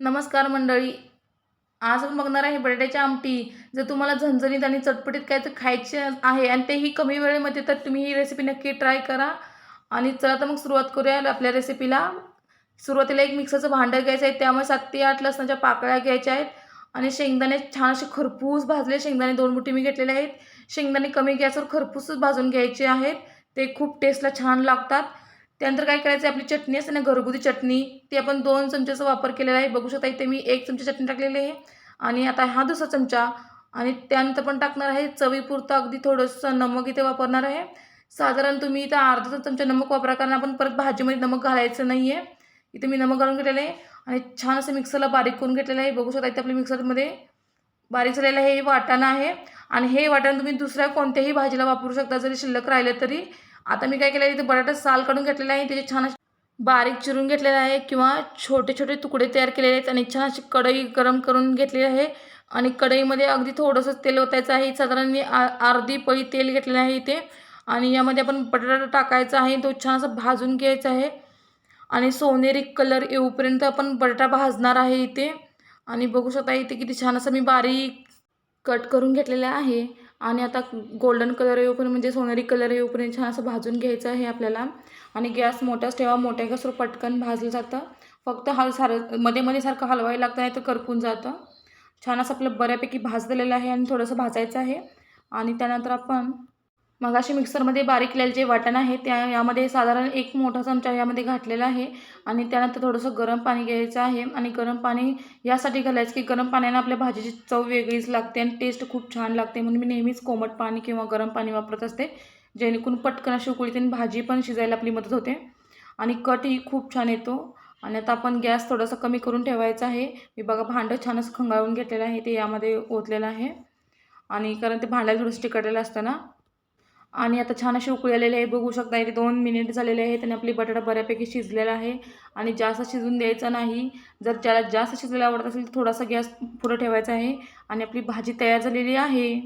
नमस्कार मंडळी. आज आपण बघणार आहे बटाट्याची आमटी. जर तुम्हाला झणझणीत आणि चटपटीत काय तर खायचे आहे आणि तेही कमी वेळेमध्ये तर तुम्ही ही रेसिपी नक्की ट्राय करा. आणि चला तर मग सुरुवात करूया आपल्या रेसिपीला सुरुवातीला एक मिक्सरचं भांडं घ्यायचं आहे त्यामुळे सात ते आठ लसणाच्या पाकळ्या घ्यायच्या आहेत. आणि शेंगदाणे छान असे खरपूस भाजले. शेंगदाणे दोन मुठी मी घेतलेले आहेत. शेंगदाणे कमी गॅसवर खरपूसच भाजून घ्यायचे आहेत. ते खूप टेस्टला छान लागतात. त्यानंतर काय करायचं आपली चटणी असते ना घरगुती चटणी ती आपण दोन चमच्याचा वापर केलेला आहे. बघू शकता इथे मी एक चमचा चटणी टाकलेली आहे आणि आता हा दुसरा चमचा आणि त्यानंतर पण टाकणार आहे चवीपुरतं अगदी थोडंसं नमक इथे वापरणार आहे. साधारण तुम्ही इथं अर्धा चमचा नमक वापरा कारण आपण परत भाजीमध्ये नमक घालायचं नाही आहे इथे मी नमक घालून घेतलेलं आहे आणि छान असं मिक्सरला बारीक करून घेतलेलं आहे. बघू शकता इथे आपल्या मिक्सरमध्ये बारीक झालेलं हे वाटाणं आहे आणि हे वाटाणं तुम्ही दुसऱ्या कोणत्याही भाजीला वापरू शकता. जरी शिल्लक राहिलं तरी आता मी काय केलं आहे इथे बटाटा साल काढून घेतलेला आहे त्याचे छान असे बारीक चिरून घेतलेला आहे किंवा छोटे छोटे तुकडे तयार केलेले आहेत आणि छान अशी कढई गरम करून घेतलेली आहे. आणि कढईमध्ये अगदी थोडंसं तेल ओतायचं आहे साधारण मी आ अर्धी पळी तेल घेतलेलं आहे इथे. आणि यामध्ये आपण बटाटा टाकायचा आहे तो छान असं भाजून घ्यायचा आहे. आणि सोनेरी कलर येऊपर्यंत आपण बटाटा भाजणार आहे इथे. आणि बघू शकता इथे किती छान असं मी बारीक कट करून घेतलेलं आहे. आणि आता गोल्डन कलर येऊपर्यंत म्हणजे सोनेरी कलर येऊपर्यंत छान असं भाजून घ्यायचं आहे आपल्याला. आणि गॅस मोठाच ठेवा मोठ्या गॅसवर पटकन भाजलं जातं. फक्त हल सारमध्ये मध्ये सारखं हलवायला लागतं नाही तर करपून जातं. छान असं आपलं बऱ्यापैकी भाजलेलं आहे आणि थोडंसं भाजायचं आहे. आणि त्यानंतर आपण मगाशी मिक्सरमध्ये बारीक केलेलं जे वाटण आहे त्या यामध्ये साधारण एक मोठा चमचा यामध्ये घातलेला आहे आणि त्यानंतर थोडंसं गरम पाणी घ्यायचं आहे आणि गरम पाणी यासाठी घालायचं की गरम पाण्यानं आपल्या भाजीची चव वेगळीच लागते आणि टेस्ट खूप छान लागते. म्हणून मी नेहमीच कोमट पाणी किंवा गरम पाणी वापरत असते जेणेकरून पटकन अशी उकळीत आणि भाजी पण शिजायला आपली मदत होते. आणि कटही खूप छान येतो. आणि आता आपण गॅस थोडासा कमी करून ठेवायचा आहे. मी बघा भांडं छानच खंगाळून घेतलेलं आहे ते यामध्ये ओतलेलं आहे. आणि कारण ते भांड्याला थोडंसं टिकटलेलं असतं ना आणि आता छान असे उकळलेले आहे बघू शकता इथे दोन मिनिट झालेले आहेत आणि आपली बटाटा बऱ्यापैकी शिजलेला आहे. आणि जास्त शिजून द्यायचा नाही. जर ज्याला जास्त शिजलेला आवडत असेल तर थोडासा गॅस पुढं ठेवायचा आहे. आणि आपली भाजी तयार झालेली आहे.